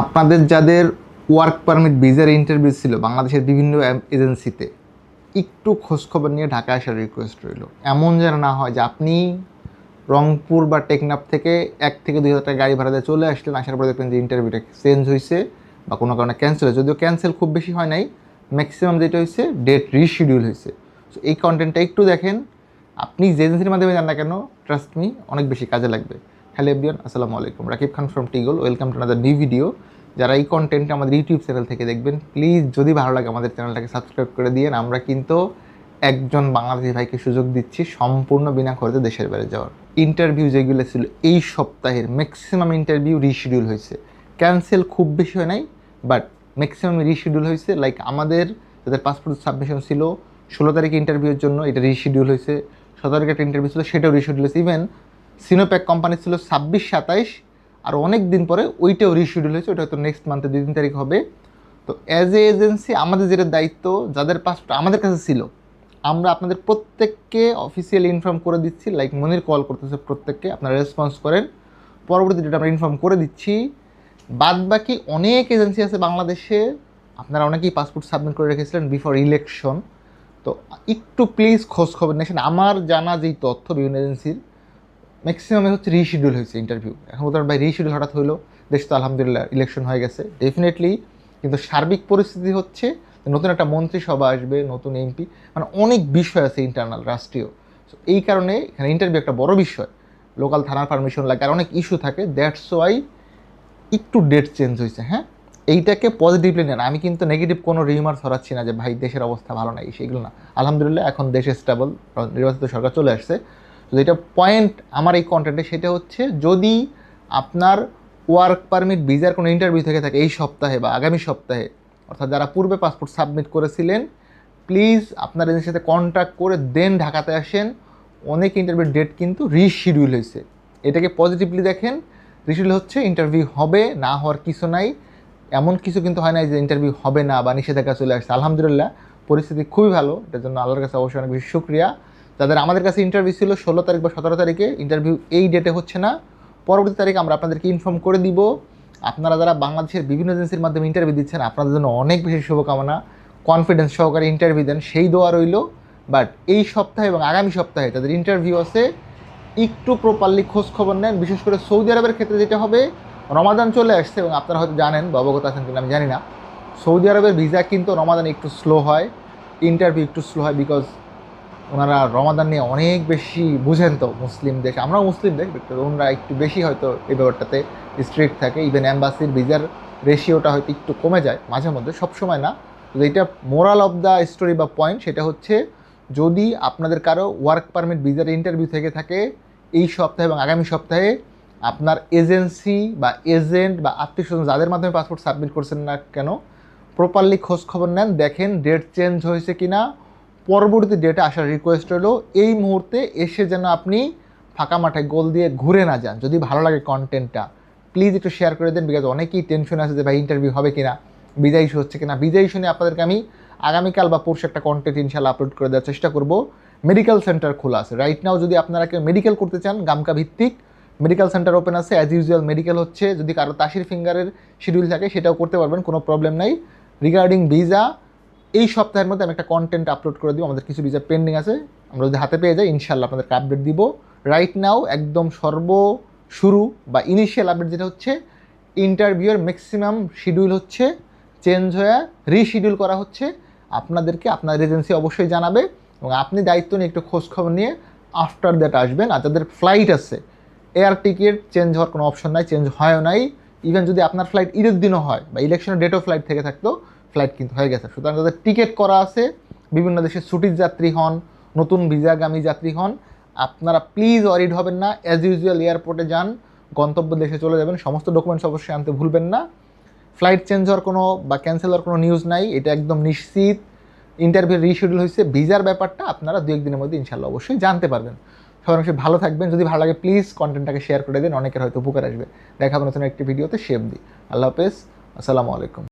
আপনাদের যাদের work permit ভিসার ইন্টারভিউ ছিল বাংলাদেশের বিভিন্ন এজেন্সিতে একটু খোঁজখবর নিয়ে ঢাকায় আসার রিকোয়েস্ট রইল। এমন যেন না হয় যে আপনি রংপুর বা টেকনাফ থেকে এক থেকে দুই হাজার টাকা গাড়ি ভাড়া দিয়ে চলে আসলেন, আসার পরে দেখবেন যে ইন্টারভিউটা চেঞ্জ হয়েছে বা কোনো কারণে ক্যান্সেল হয়েছে। যদিও ক্যান্সেল খুব বেশি হয় নাই ম্যাক্সিমাম যেটা হয়েছে ডেট রিশিডিউল হয়েছে সো এই কন্টেন্টটা একটু দেখেন, আপনি যে এজেন্সির মাধ্যমে যান না কেন ট্রাস্ট মি অনেক বেশি কাজে লাগবে। হ্যালো এভরিওয়ান, আসসালামু আলাইকুম। Rakib Khan from টিগল welcome to another new video যারা এই কন্টেন্ট আমাদের ইউটিউব চ্যানেল থেকে দেখবেন প্লিজ যদি ভালো লাগে আমাদের চ্যানেলটাকে সাবস্ক্রাইব করে দিয়েন আমরা কিন্তু একজন বাংলাদেশি ভাইকে সুযোগ দিচ্ছি সম্পূর্ণ বিনা খরচে দেশের বাইরে যাওয়ার। ইন্টারভিউ যেগুলো ছিল, এই সপ্তাহের ম্যাক্সিমাম ইন্টারভিউ রিশিডিউল হয়েছে। ক্যান্সেল খুব বেশি হয় নাই বাট ম্যাক্সিমাম রিশিডিউল হয়েছে। লাইক আমাদের যাদের পাসপোর্ট সাবমিশন ছিল, ষোলো তারিখে ইন্টারভিউর জন্য এটা রিশিডিউল হয়েছে। সতেরো তারিখে একটা ইন্টারভিউ ছিল, সেটাও রিশিডিউল হয়েছে। ইভেন সিনোপ্যাক কোম্পানি ছিল ছাব্বিশ সাতাইশ, আর অনেক দিন পরে ওইটাও রিশিডিউল হয়েছে, ওটা হয়তো নেক্সট মান্থে দুই তিন তারিখ হবে। তো অ্যাজ এ এজেন্সি আমাদের যেটা দায়িত্ব, যাদের পাসপোর্ট আমাদের কাছে ছিল, আমরা আপনাদের প্রত্যেককে অফিসিয়ালি ইনফর্ম করে দিচ্ছি লাইক মনির কল করতেছে প্রত্যেককে, আপনারা রেসপন্স করেন। পরবর্তী যেটা আমরা ইনফর্ম করে দিচ্ছি। বাদ বাকি অনেক এজেন্সি আছে বাংলাদেশে, আপনারা অনেকেই পাসপোর্ট সাবমিট করে রেখেছিলেন বিফোর ইলেকশন তো একটু প্লিজ খোঁজ খবর নিয়েছেন আমার জানা যেই তথ্য বিভিন্ন এজেন্সির ম্যাক্সিমামে হচ্ছে রিশিডিউল হয়েছে ইন্টারভিউ এখন বলতে ভাই রিশিডিউল হঠাৎ হলো দেশ তো আলহামদুলিল্লাহ ইলেকশন হয়ে গেছে। ডেফিনেটলি কিন্তু সার্বিক পরিস্থিতি হচ্ছে, নতুন একটা মন্ত্রিসভা আসবে, নতুন এমপি মানে অনেক বিষয় আছে ইন্টারনাল রাষ্ট্রীয়। সো এই কারণে এখানে ইন্টারভিউ একটা বড় বিষয়। লোকাল থানার পারমিশন লাগে, আর অনেক ইস্যু থাকে। দ্যাটস ওয়াই একটু ডেট চেঞ্জ হয়েছে হ্যাঁ? এইটাকে পজিটিভলি নেন আমি কিন্তু নেগেটিভ কোনো রিমার ছড়াচ্ছি না যে, ভাই, দেশের অবস্থা ভালো নাই, সেগুলো না। আলহামদুলিল্লাহ, এখন দেশে স্টেবল নির্বাচিত সরকার চলে আসছে। যেটা পয়েন্ট আমার এই কন্টেন্টে সেটা হচ্ছে যদি আপনার ওয়ার্ক পারমিট ভিসার কোনো ইন্টারভিউ থেকে থাকে এই সপ্তাহে বা আগামী সপ্তাহে, অর্থাৎ যারা পূর্বে পাসপোর্ট সাবমিট করেছিলেন প্লিজ আপনার এদের সাথে কন্ট্যাক্ট করে দেন ঢাকাতে আসেন। অনেক ইন্টারভিউ ডেট কিন্তু রিশিডিউল হয়েছে। এটাকে পজিটিভলি দেখেন রিশিডিউল হচ্ছে ইন্টারভিউ হবে, না হওয়ার কিছু নাই। এমন কিছু কিন্তু হয় না যে ইন্টারভিউ হবে না বা নিষেধাজ্ঞা চলে আসছে। আলহামদুলিল্লাহ, পরিস্থিতি খুবই ভালো। এটার জন্য আল্লাহর কাছে অবশ্যই অনেক বেশি শুক্রিয়া। যাদের আমাদের কাছে ইন্টারভিউ ছিল ষোলো তারিখ বা সতেরো তারিখে। ইন্টারভিউ এই ডেটে হচ্ছে না। পরবর্তী তারিখে আমরা আপনাদেরকে ইনফর্ম করে দিব। আপনারা যারা বাংলাদেশের বিভিন্ন এজেন্সির মাধ্যমে ইন্টারভিউ দিচ্ছেন, আপনাদের জন্য অনেক বেশি শুভকামনা। কনফিডেন্স সহকারে ইন্টারভিউ দেন, সেই দোয়া রইল। বাট এই সপ্তাহে এবং আগামী সপ্তাহে তাদের ইন্টারভিউ আছে। একটু প্রপারলি খোঁজ খবর নেন। বিশেষ করে সৌদি আরবের ক্ষেত্রে যেটা হবে, রমাদান চলে আসছে এবং আপনারা হয়তো জানেন বা অবগত আছেন কিনা, আমি জানি না। সৌদি আরবের ভিসা কিন্তু রমাদান একটু স্লো হয়। ইন্টারভিউ একটু স্লো হয় বিকজ ওনারা রমাদান নিয়ে অনেক বেশি বুঝেন তো মুসলিম দেশ। আমরাও মুসলিম দেশ ওনারা একটু বেশি হয়তো এই ব্যাপারটাতে স্ট্রিক্ট থাকে। ইভেন অ্যাম্বাসির ভিসার রেশিওটা হয়তো একটু কমে যায় মাঝে মধ্যে, সবসময় না। তো এইটা মোরাল অফ দ্য স্টোরি বা পয়েন্ট সেটা হচ্ছে, যদি আপনাদের কারও ওয়ার্ক পারমিট ভিসার ইন্টারভিউ থেকে থাকে, এই সপ্তাহে এবং আগামী সপ্তাহে আপনার এজেন্সি বা এজেন্ট বা আত্মীয় স্বজন যাদের মাধ্যমে পাসপোর্ট সাবমিট করছেন না কেন প্রপারলি খোঁজ খবর নেন, দেখেন ডেট চেঞ্জ হয়েছে কি না পরবর্তী ডেটে আসার রিকোয়েস্ট হলো, এই মুহূর্তে এসে যেন আপনি ফাঁকা মাঠে গোল দিয়ে ঘুরে না যান। যদি ভালো লাগে কন্টেন্টটা প্লিজ একটু শেয়ার করে দেন বিকজ অনেকেই টেনশন আছে যে ভাই ইন্টারভিউ হবে কিনা, বিদায় ইস্যু হচ্ছে কিনা। বিদায় ইস্যু নিয়ে আপনাদেরকে আমি আগামীকাল বা পরশু একটা কন্টেন্ট ইনশাল্লাহ আপলোড করে দেওয়ার চেষ্টা করব। মেডিকেল সেন্টার খোলা আছে। রাইট নাও যদি আপনারা কেউ মেডিকেল করতে চান, গামকা ভিত্তিক মেডিকেল সেন্টার ওপেন আছে। অ্যাজ ইউজুয়াল মেডিকেল হচ্ছে, যদি কারও তাসির ফিঙ্গারের শিডিউল থাকে, সেটাও করতে পারবেন, কোনো প্রবলেম নাই। রিগার্ডিং ভিসা এই সপ্তাহের মধ্যে আমি একটা কন্টেন্ট আপলোড করে দিব। আমাদের কিছু ভিসা পেন্ডিং আছে। আমরা যদি হাতে পেয়ে যাই ইনশাল্লাহ আপনাদেরকে আপডেট দিব। রাইট নাও একদম সর্ব শুরু বা ইনিশিয়াল আপডেট যেটা হচ্ছে ইন্টারভিউয়ের ম্যাক্সিমাম শিডিউল হচ্ছে চেঞ্জ হয়ে রিশিডিউল করা হচ্ছে। আপনাদেরকে আপনার এজেন্সি অবশ্যই জানাবে এবং আপনি দায়িত্ব নিয়ে একটু খোঁজখবর নিয়ে আফটার দ্যাট আসবেন। আর যাদের ফ্লাইট আছে এয়ার টিকিট চেঞ্জ হওয়ার কোনো অপশন নাই চেঞ্জ হয়ও নাই। ইভেন যদি আপনার ফ্লাইট ঈদের দিনও হয় বা ইলেকশনের ডেটও ফ্লাইট থেকে থাকতো ফ্লাইট কিন্তু হয়ে গেছে। সুতরাং যাদের টিকিট করা আছে। বিভিন্ন দেশে ছুটির যাত্রী হন, নতুন ভিসাগামী যাত্রী হন। আপনারা প্লিজ ওয়ারিড হবেন না। অ্যাজ ইউজুয়াল এয়ারপোর্টে যান, গন্তব্য দেশে চলে যাবেন। সমস্ত ডকুমেন্টস অবশ্যই আনতে ভুলবেন না। ফ্লাইট চেঞ্জ হওয়ার কোনো বা ক্যান্সেল হওয়ার কোনো নিউজ নাই। এটা একদম নিশ্চিত। ইন্টারভিউ রিশিডিউল হয়েছে। ভিসার ব্যাপারটা আপনারা দু একদিনের মধ্যে ইনশাল্লাহ অবশ্যই জানতে পারবেন। সবাই অবশ্যই ভালো থাকবেন। যদি ভালো লাগে প্লিজ কন্টেন্টটাকে শেয়ার করে দিন। অনেকের হয়তো উপকার আসবে। দেখা হবে নতুন একটি ভিডিওতে শেপ দিই আল্লাহ হাফেজ। আসসালামু আলাইকুম।